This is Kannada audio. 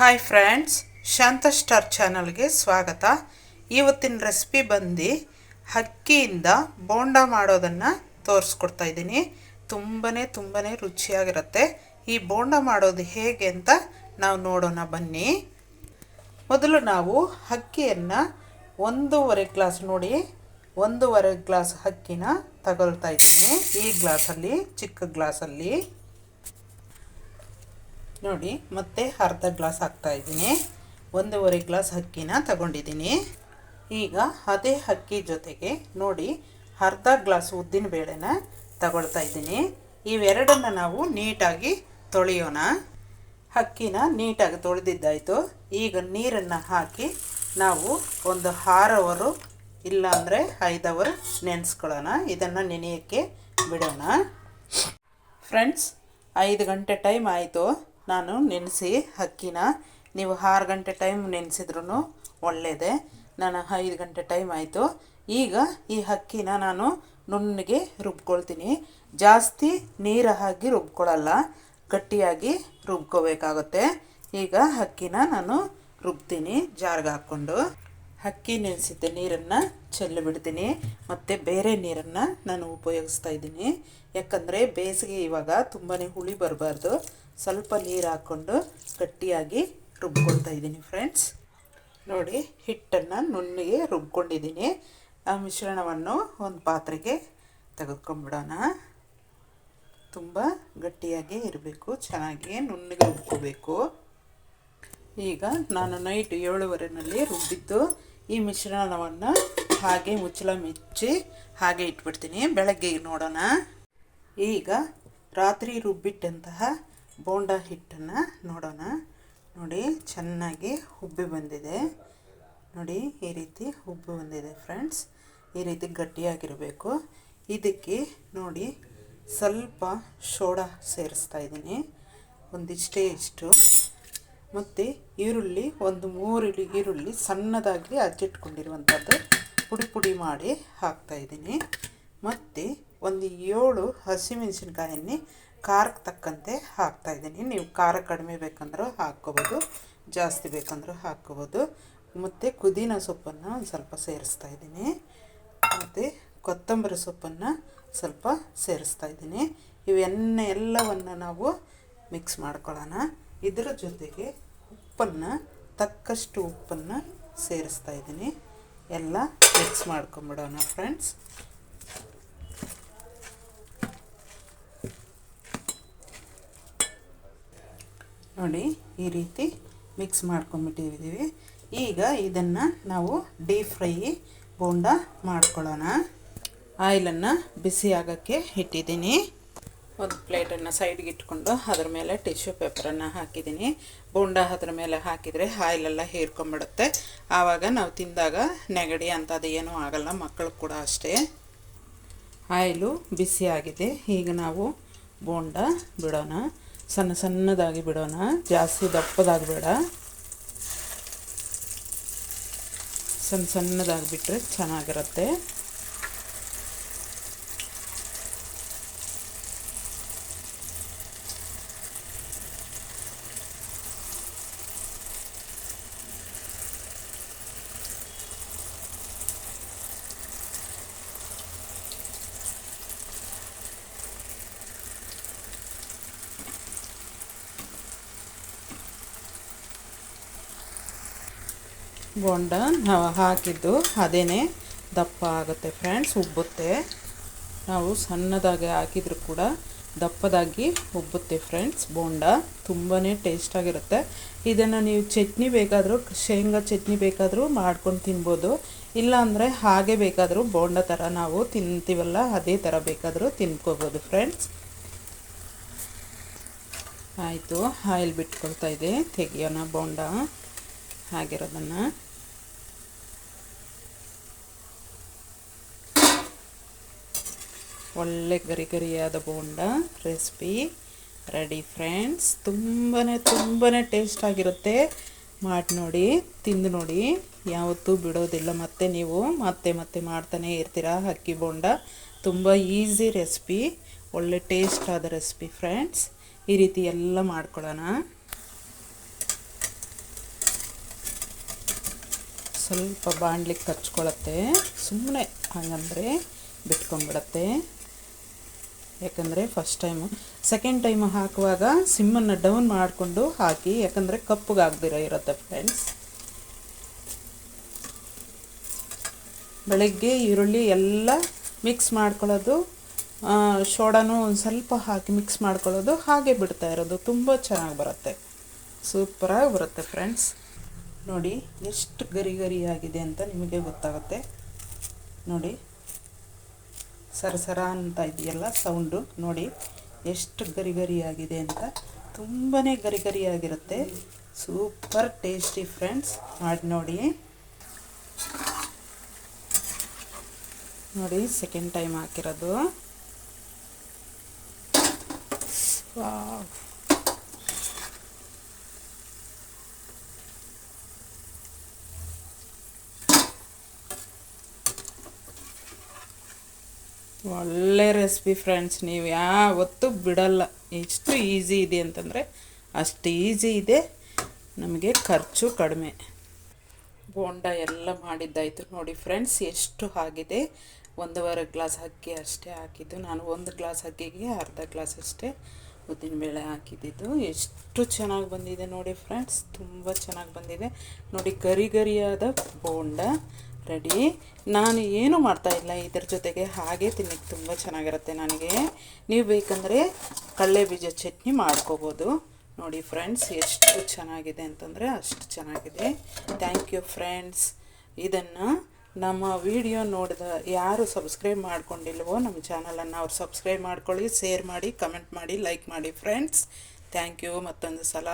ಹಾಯ್ ಫ್ರೆಂಡ್ಸ್ ಶಾಂತ ಸ್ಟಾರ್ ಚಾನಲ್ಗೆ ಸ್ವಾಗತ. ಇವತ್ತಿನ ರೆಸಿಪಿ ಬಂದು ಅಕ್ಕಿಯಿಂದ ಬೋಂಡ ಮಾಡೋದನ್ನು ತೋರಿಸ್ಕೊಡ್ತಾ ಇದ್ದೀನಿ. ತುಂಬಾ ತುಂಬಾ ರುಚಿಯಾಗಿರುತ್ತೆ. ಈ ಬೋಂಡ ಮಾಡೋದು ಹೇಗೆ ಅಂತ ನಾವು ನೋಡೋಣ, ಬನ್ನಿ. ಮೊದಲು ನಾವು ಅಕ್ಕಿಯನ್ನು ಒಂದೂವರೆ ಗ್ಲಾಸ್ ನೋಡಿ, ಒಂದೂವರೆ ಗ್ಲಾಸ್ ಅಕ್ಕಿನ ತಗೊಳ್ತಾ ಇದ್ದೀನಿ. ಈ ಗ್ಲಾಸಲ್ಲಿ ಚಿಕ್ಕ ಗ್ಲಾಸಲ್ಲಿ ನೋಡಿ, ಮತ್ತೆ ಅರ್ಧ ಗ್ಲಾಸ್ ಹಾಕ್ತಾ ಇದ್ದೀನಿ. ಒಂದೂವರೆ ಗ್ಲಾಸ್ ಅಕ್ಕಿನ ತಗೊಂಡಿದ್ದೀನಿ. ಈಗ ಅದೇ ಅಕ್ಕಿ ಜೊತೆಗೆ ನೋಡಿ, ಅರ್ಧ ಗ್ಲಾಸ್ ಉದ್ದಿನ ಬೇಳೆನ ತಗೊಳ್ತಾ ಇದ್ದೀನಿ. ಇವೆರಡನ್ನು ನಾವು ನೀಟಾಗಿ ತೊಳೆಯೋಣ. ಅಕ್ಕಿನ ನೀಟಾಗಿ ತೊಳೆದಿದ್ದಾಯಿತು. ಈಗ ನೀರನ್ನು ಹಾಕಿ ನಾವು ಒಂದು ಆರು ಅವರು ಇಲ್ಲಾಂದರೆ ಐದು ಅವರ್ ನೆನೆಸ್ಕೊಳ್ಳೋಣ. ಇದನ್ನು ನೆನೆಯೋಕ್ಕೆ ಬಿಡೋಣ. ಫ್ರೆಂಡ್ಸ್, ಐದು ಗಂಟೆ ಟೈಮ್ ಆಯಿತು. ನಾನು ನೆನೆಸಿ ಅಕ್ಕಿನ, ನೀವು ಆರು ಗಂಟೆ ಟೈಮ್ ನೆನೆಸಿದ್ರೂ ಒಳ್ಳೆಯದೇ ನಾನು ಐದು ಗಂಟೆ ಟೈಮ್ ಆಯಿತು. ಈಗ ಈ ಅಕ್ಕಿನ ನಾನು ನುಣ್ಣಗೆ ರುಬ್ಕೊಳ್ತೀನಿ. ಜಾಸ್ತಿ ನೀರು ಹಾಕಿ ರುಬ್ಕೊಳ್ಳಲ್ಲ ಗಟ್ಟಿಯಾಗಿ ರುಬ್ಕೋಬೇಕಾಗುತ್ತೆ. ಈಗ ಅಕ್ಕಿನ ನಾನು ರುಬ್ತೀನಿ ಜಾರ್ಗೆ ಹಾಕ್ಕೊಂಡು. ಅಕ್ಕಿ ನೆನೆಸಿದ್ದ ನೀರನ್ನು ಚೆಲ್ಲಿಬಿಡ್ತೀನಿ ಮತ್ತು ಬೇರೆ ನೀರನ್ನು ನಾನು ಉಪಯೋಗಿಸ್ತಾ ಇದ್ದೀನಿ. ಯಾಕಂದರೆ ಬೇಸಿಗೆ ಇವಾಗ ತುಂಬಾ ಹುಳಿ ಬರಬಾರ್ದು. ಸ್ವಲ್ಪ ನೀರು ಹಾಕ್ಕೊಂಡು ಗಟ್ಟಿಯಾಗಿ ರುಬ್ಕೊಳ್ತಾ ಇದ್ದೀನಿ ಫ್ರೆಂಡ್ಸ್ ನೋಡಿ, ಹಿಟ್ಟನ್ನು ನುಣ್ಣಗೆ ರುಬ್ಕೊಂಡಿದ್ದೀನಿ. ಆ ಮಿಶ್ರಣವನ್ನು ಒಂದು ಪಾತ್ರೆಗೆ ತೆಗೆದುಕೊಂಡ್ಬಿಡೋಣ. ತುಂಬ ಗಟ್ಟಿಯಾಗಿ ಇರಬೇಕು, ಚೆನ್ನಾಗಿ ನುಣ್ಣಗೆ ರುಬ್ಕೋಬೇಕು. ಈಗ ನಾನು ನೈಟ್ ಏಳುವರೆನಲ್ಲಿ ರುಬ್ಬಿದ್ದು ಈ ಮಿಶ್ರಣವನ್ನು ಹಾಗೆ ಮುಚ್ಚಳ ಮುಚ್ಚಿ ಹಾಗೆ ಇಟ್ಬಿಡ್ತೀನಿ. ಬೆಳಗ್ಗೆ ನೋಡೋಣ. ಈಗ ರಾತ್ರಿ ರುಬ್ಬಿಟ್ಟಂತಹ ಬೋಂಡ ಹಿಟ್ಟನ್ನು ನೋಡೋಣ. ನೋಡಿ, ಚೆನ್ನಾಗಿ ಉಬ್ಬಿ ಬಂದಿದೆ. ನೋಡಿ, ಈ ರೀತಿ ಉಬ್ಬಿ ಬಂದಿದೆ ಫ್ರೆಂಡ್ಸ್. ಈ ರೀತಿ ಗಟ್ಟಿಯಾಗಿರಬೇಕು. ಇದಕ್ಕೆ ನೋಡಿ, ಸ್ವಲ್ಪ ಶೋಡ ಸೇರಿಸ್ತಾ ಇದ್ದೀನಿ. ಒಂದಿಷ್ಟೇ ಇಷ್ಟು. ಮತ್ತು ಈರುಳ್ಳಿ, ಒಂದು ಮೂರು ಈರುಳ್ಳಿ ಸಣ್ಣದಾಗಿ ಅಜ್ಜಿಟ್ಕೊಂಡಿರುವಂಥದ್ದು ಪುಡಿ ಪುಡಿ ಮಾಡಿ ಹಾಕ್ತಾಯಿದ್ದೀನಿ ಮತ್ತು ಒಂದು ಏಳು ಹಸಿಮೆಣಸಿನ್ಕಾಯನ್ನೇ ಖಾರಕ್ಕೆ ತಕ್ಕಂತೆ ಹಾಕ್ತಾ ಇದ್ದೀನಿ. ನೀವು ಖಾರ ಕಡಿಮೆ ಬೇಕಂದ್ರೂ ಹಾಕ್ಕೋಬೋದು, ಜಾಸ್ತಿ ಬೇಕಂದ್ರೂ ಹಾಕ್ಕೋಬೋದು. ಮತ್ತು ಪುದೀನ ಸೊಪ್ಪನ್ನು ಒಂದು ಸ್ವಲ್ಪ ಸೇರಿಸ್ತಾ ಇದ್ದೀನಿ. ಮತ್ತು ಕೊತ್ತಂಬರಿ ಸೊಪ್ಪನ್ನು ಸ್ವಲ್ಪ ಸೇರಿಸ್ತಾ ಇದ್ದೀನಿ. ಇವೆನ್ನ ಎಲ್ಲವನ್ನು ನಾವು ಮಿಕ್ಸ್ ಮಾಡ್ಕೊಳ್ಳೋಣ. ಇದರ ಜೊತೆಗೆ ಉಪ್ಪನ್ನು, ತಕ್ಕಷ್ಟು ಉಪ್ಪನ್ನು ಸೇರಿಸ್ತಾ ಇದ್ದೀನಿ. ಎಲ್ಲ ಮಿಕ್ಸ್ ಮಾಡ್ಕೊಂಬಿಡೋಣ ಫ್ರೆಂಡ್ಸ್ ನೋಡಿ, ಈ ರೀತಿ ಮಿಕ್ಸ್ ಮಾಡ್ಕೊಂಬಿಟ್ಟಿದ್ದೀವಿ ಈಗ ಇದನ್ನು ನಾವು ಡೀಪ್ ಫ್ರೈ ಬೋಂಡ ಮಾಡ್ಕೊಳ್ಳೋಣ. ಆಯಿಲನ್ನು ಬಿಸಿ ಆಗೋಕ್ಕೆ ಇಟ್ಟಿದ್ದೀನಿ. ಒಂದು ಪ್ಲೇಟನ್ನು ಸೈಡ್ಗೆ ಇಟ್ಕೊಂಡು ಅದ್ರ ಮೇಲೆ ಟಿಶ್ಯೂ ಪೇಪರನ್ನು ಹಾಕಿದ್ದೀನಿ. ಬೋಂಡ ಅದ್ರ ಮೇಲೆ ಹಾಕಿದರೆ ಆಯಿಲೆಲ್ಲ ಹೀರ್ಕೊಂಬಿಡುತ್ತೆ ಆವಾಗ ನಾವು ತಿಂದಾಗ ನೆಗಡಿ ಅಂಥದ್ದು ಏನೂ ಆಗಲ್ಲ ಮಕ್ಕಳು ಕೂಡ ಅಷ್ಟೇ. ಆಯಿಲು ಬಿಸಿಯಾಗಿದೆ ಈಗ ನಾವು ಬೋಂಡ ಬಿಡೋಣ. ಸಣ್ಣ ಸಣ್ಣದಾಗಿ ಬಿಡೋಣ ಜಾಸ್ತಿ ದಪ್ಪದಾಗಿ ಬೇಡ ಸಣ್ಣ ಸಣ್ಣದಾಗಿ ಬಿಟ್ಟರೆ ಚೆನ್ನಾಗಿರುತ್ತೆ. ಬೋಂಡ ನಾವು ಹಾಕಿದ್ದು ಅದೇ ದಪ್ಪ ಆಗುತ್ತೆ ಫ್ರೆಂಡ್ಸ್, ಉಬ್ಬುತ್ತೆ. ನಾವು ಸಣ್ಣದಾಗಿ ಹಾಕಿದರೂ ಕೂಡ ದಪ್ಪದಾಗಿ ಉಬ್ಬುತ್ತೆ ಫ್ರೆಂಡ್ಸ್, ಬೋಂಡ. ತುಂಬಾ ಟೇಸ್ಟಾಗಿರುತ್ತೆ ಇದನ್ನು ನೀವು ಚಟ್ನಿ ಬೇಕಾದರೂ, ಶೇಂಗಾ ಚಟ್ನಿ ಬೇಕಾದರೂ ಮಾಡ್ಕೊಂಡು ತಿನ್ಬೋದು. ಇಲ್ಲಾಂದರೆ ಹಾಗೆ ಬೇಕಾದರೂ ಬೋಂಡ ಥರ ನಾವು ತಿಂತೀವಲ್ಲ, ಅದೇ ಥರ ಬೇಕಾದರೂ ತಿನ್ಕೋಬೋದು ಫ್ರೆಂಡ್ಸ್. ಆಯಿತು, ಆಯಿಲ್ ಬಿಟ್ಕೊಳ್ತಾ ಇದೆ. ತೆಗಿಯೋಣ ಬೋಂಡ. ಆಗಿರೋದನ್ನು ಒಳ್ಳೆ ಗರಿ ಗರಿಯಾದ ಬೋಂಡ ರೆಸಿಪಿ ರೆಡಿ ಫ್ರೆಂಡ್ಸ್ ತುಂಬಾ ತುಂಬಾ ಟೇಸ್ಟ್ ಆಗಿರುತ್ತೆ. ಮಾಡಿ ನೋಡಿ, ತಿಂದು ನೋಡಿ. ಯಾವತ್ತೂ ಬಿಡೋದಿಲ್ಲ. ಮತ್ತೆ ನೀವು ಮತ್ತೆ ಮತ್ತೆ ಮಾಡ್ತಾನೆ ಇರ್ತೀರಾ ಅಕ್ಕಿ ಬೋಂಡ. ತುಂಬ ಈಸಿ ರೆಸಿಪಿ ಒಳ್ಳೆ ಟೇಸ್ಟ್ ಆದ ರೆಸಿಪಿ ಫ್ರೆಂಡ್ಸ್ ಈ ರೀತಿ ಎಲ್ಲ ಮಾಡ್ಕೊಳ್ಳೋಣ. ಸ್ವಲ್ಪ ಬಾಣ್ಲಿಕ್ಕೆ ಕಚ್ಕೊಳತ್ತೆ ಸುಮ್ಮನೆ ಹಂಗಂದರೆ ಬಿಟ್ಕೊಂಡ್ಬಿಡತ್ತೆ ಯಾಕಂದರೆ ಫಸ್ಟ್ ಟೈಮು ಸೆಕೆಂಡ್ ಟೈಮು ಹಾಕುವಾಗ ಸಿಮ್ಮನ್ನು ಡೌನ್ ಮಾಡಿಕೊಂಡು ಹಾಕಿ ಯಾಕಂದರೆ ಕಪ್ಪಗಾಗ್ದಿರ ಇರುತ್ತೆ ಫ್ರೆಂಡ್ಸ್ ಬೆಳಗ್ಗೆ ಈರುಳ್ಳಿ ಎಲ್ಲ ಮಿಕ್ಸ್ ಮಾಡ್ಕೊಳ್ಳೋದು ಆ, ಸೋಡಾನು ಒಂದು ಸ್ವಲ್ಪ ಹಾಕಿ ಮಿಕ್ಸ್ ಮಾಡ್ಕೊಳ್ಳೋದು ಹಾಗೆ ಬಿಡ್ತಾ ಇರೋದು. ತುಂಬ ಚೆನ್ನಾಗಿ ಬರುತ್ತೆ. ಸೂಪರಾಗಿ ಬರುತ್ತೆ ಫ್ರೆಂಡ್ಸ್ ನೋಡಿ ಎಷ್ಟು ಗರಿ ಗರಿಯಾಗಿದೆ ಅಂತ ನಿಮಗೆ ಗೊತ್ತಾಗುತ್ತೆ. ನೋಡಿ ಸರಸರ ಅಂತ ಇದೆಯಲ್ಲ ಸೌಂಡು. ನೋಡಿ, ಎಷ್ಟು ಗರಿ ಗರಿಯಾಗಿದೆ ಅಂತ. ತುಂಬಾ ಗರಿ ಗರಿಯಾಗಿರುತ್ತೆ ಸೂಪರ್ ಟೇಸ್ಟಿ ಫ್ರೆಂಡ್ಸ್, ಮಾಡಿ ನೋಡಿ. ನೋಡಿ ಸೆಕೆಂಡ್ ಟೈಮ್ ಹಾಕಿರೋದು. ಒಳ್ಳೆ ರೆಸಿಪಿ ಫ್ರೆಂಡ್ಸ್ ನೀವು ಯಾವತ್ತೂ ಬಿಡಲ್ಲ. ಎಷ್ಟು ಈಸಿ ಇದೆ ಅಂತಂದರೆ ಅಷ್ಟು ಈಸಿ ಇದೆ, ನಮಗೆ ಖರ್ಚು ಕಡಿಮೆ. ಬೋಂಡ ಎಲ್ಲ ಮಾಡಿದ್ದಾಯಿತು ನೋಡಿ ಫ್ರೆಂಡ್ಸ್ ಎಷ್ಟು ಆಗಿದೆ. ಒಂದೂವರೆ ಗ್ಲಾಸ್ ಅಕ್ಕಿ ಅಷ್ಟೇ ಹಾಕಿದ್ದು. ನಾನು ಒಂದು ಗ್ಲಾಸ್ ಅಕ್ಕಿಗೆ ಅರ್ಧ ಗ್ಲಾಸ್ ಅಷ್ಟೇ ಉದ್ದಿನಬೇಳೆ ಹಾಕಿದ್ದಿದ್ದು. ಎಷ್ಟು ಚೆನ್ನಾಗಿ ಬಂದಿದೆ ನೋಡಿ ಫ್ರೆಂಡ್ಸ್ ತುಂಬ ಚೆನ್ನಾಗಿ ಬಂದಿದೆ. ನೋಡಿ ಗರಿ ಗರಿಯಾದ ಬೋಂಡ. ರೆಡಿ. ನಾನು ಏನು ಮಾಡ್ತಾ ಇಲ್ಲ, ಇದ್ರ ಜೊತೆಗೆ ಹಾಗೆ ತಿನ್ನಕ್ಕೆ ತುಂಬ ಚೆನ್ನಾಗಿರುತ್ತೆ ನನಗೆ. ನೀವು ಬೇಕಂದರೆ ಕಡಲೆ ಬೀಜ ಚಟ್ನಿ ಮಾಡ್ಕೋಬೋದು. ನೋಡಿ ಫ್ರೆಂಡ್ಸ್, ಎಷ್ಟು ಚೆನ್ನಾಗಿದೆ ಅಂತಂದರೆ ಅಷ್ಟು ಚೆನ್ನಾಗಿದೆ. ಥ್ಯಾಂಕ್ ಯು ಫ್ರೆಂಡ್ಸ್ ಇದನ್ನು ನಮ್ಮ ವಿಡಿಯೋ ನೋಡಿದ ಯಾರು ಸಬ್ಸ್ಕ್ರೈಬ್ ಮಾಡ್ಕೊಂಡಿಲ್ವೋ ನಮ್ಮ ಚಾನಲನ್ನು ಅವ್ರು ಸಬ್ಸ್ಕ್ರೈಬ್ ಮಾಡ್ಕೊಳ್ಳಿ ಶೇರ್ ಮಾಡಿ ಕಮೆಂಟ್ ಮಾಡಿ ಲೈಕ್ ಮಾಡಿ ಫ್ರೆಂಡ್ಸ್ ಥ್ಯಾಂಕ್ ಯು ಮತ್ತೊಂದು ಸಲ.